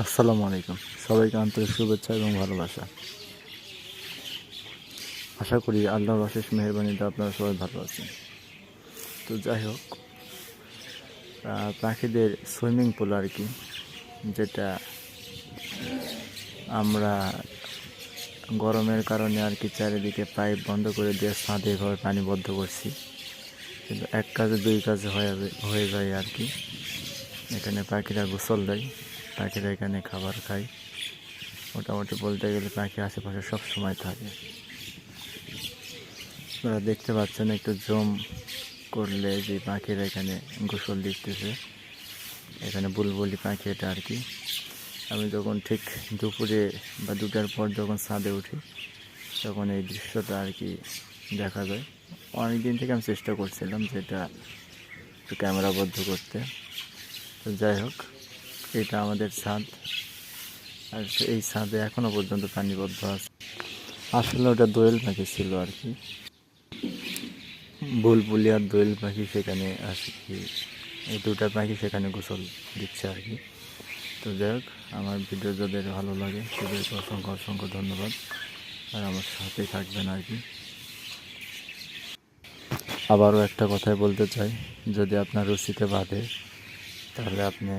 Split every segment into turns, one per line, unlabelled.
আসসালামু আলাইকুম। সবাইকে আন্তরিক শুভেচ্ছা এবং ভালোবাসা। আশা করি আল্লাহর অশেষ মেহরবানিতে আপনারা সবাই ভালো আছেন। তো যাই হোক পাখিদের সুইমিং পুল আর কি, যেটা আমরা গরমের কারণে আর কি চারিদিকে পাইপ বন্ধ করে দিয়ে ছাদে এভাবে পানি বদ্ধ করছি। কিন্তু এক কাজে দুই কাজে হয়ে হয়ে যায় আর কি। এখানে পাখিরা গোসল দেয়। পাখিরা এখানে খাবার খায়। মোটামুটি বলতে গেলে পাখি আশেপাশে সব সময় থাকে। আপনারা দেখতে পাচ্ছেন একটু জম করলে যে পাখিরা এখানে গোসল দিতেছে। এখানে বুলবুলি পাখি এটা আর কি। আমি যখন ঠিক দুপুরে বা দুটার পর যখন ছাদে উঠি, তখন এই দৃশ্যটা আর কি দেখা যায়। অনেক দিন থেকে আমি চেষ্টা করছিলাম যেটা ক্যামেরাবদ্ধ করতে। তো যাই হোক এটা আমাদের ছাদ আর এই ছাদে এখনও পর্যন্ত পানিবদ্ধ আছে। আসলে ওটা দোয়েল পাখি ছিল আর কি। বুলবুলি আর দোয়েল পাখি সেখানে আছে কি? এই দুটা পাখি সেখানে গোসল দিচ্ছে আর কি। তো যাই হোক, আমার ভিডিও যাদের ভালো লাগে, তাদেরকে অসংখ্য অসংখ্য ধন্যবাদ। আর আমার সাথেই থাকবেন আর কি। আবারও একটা কথাই বলতে চাই। যদি আপনার রুচিতে বাঁধে, তাহলে আপনি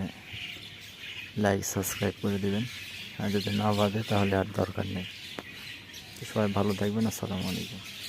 লাইক সাবস্ক্রাইব করে দেবেন। আর যদি না বাঁধে তাহলে আর দরকার নেই। সবাই ভালো থাকবেন। আসসালামু আলাইকুম।